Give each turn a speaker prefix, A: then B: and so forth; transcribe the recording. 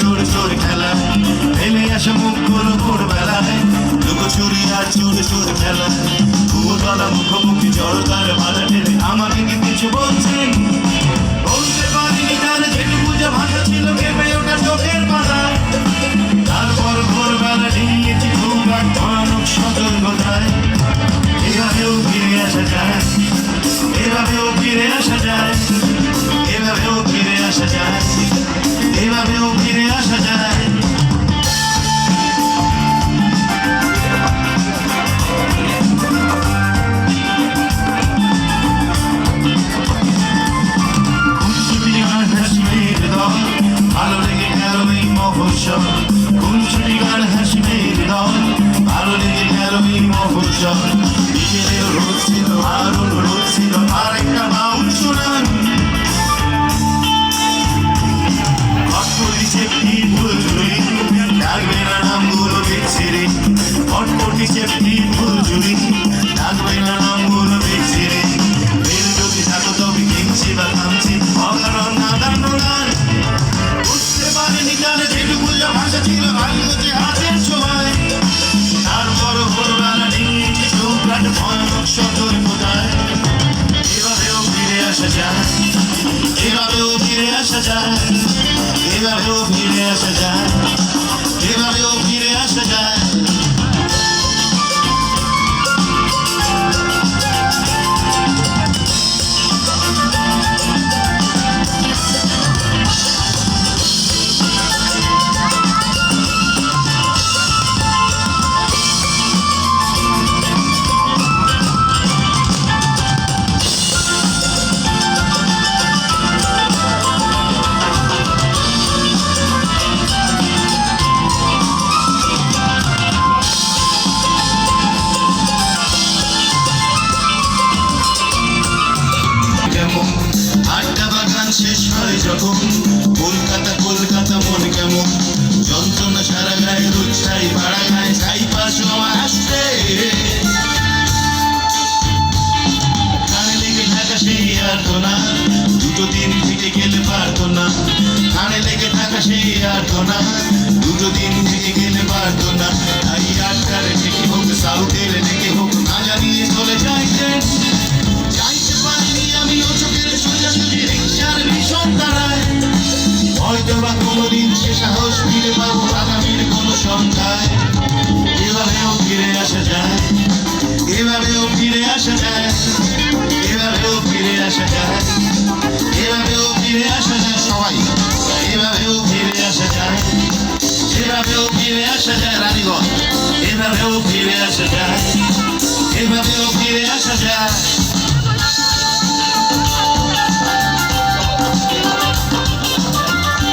A: চোর চোর খেলা। ফেলে আসে মুখর ভোর বেলায় লুকো চুরি আর চোর চোর খেলা। ফুলতলা মুখোমুখি জড়তার বাধা ঠেলে। আমাকে কি কিছু বলছেন তার যেটুকু যে তারপর ভোর বেলা ডিঙিয়েছি ঘুম এভাবেও ফিরে আসা যায়। এভাবেও ফিরে আসা যায়। আসা যায়, এভাবেও ফিরে আসা যায়। ভালো লেগে গেল এই মহোৎসব। কুঞ্চুটি গান হাসিমের দল, ভালো আসা যায় মন কেমন? যন্ত্রণা সারা গায়ে রুচ্ছাই পাড়া খায় ছাই পাশ আমার আসছে। কানে লেগে থাকা সেই আর তো না, দুটো দিন থেকে গেলে পারতো না। কানে লেগে থাকা সেই আর আসা যায়। এভাবেও ফিরে আসা যায়। এভাবেও ফিরে আসা যায়। সবাই এভাবেও ফিরে আসা যায়। এভাবেও ফিরে আসা যায়। রানীগঞ্জ এভাবেও ফিরে আসা যায়। এভাবেও ফিরে আসা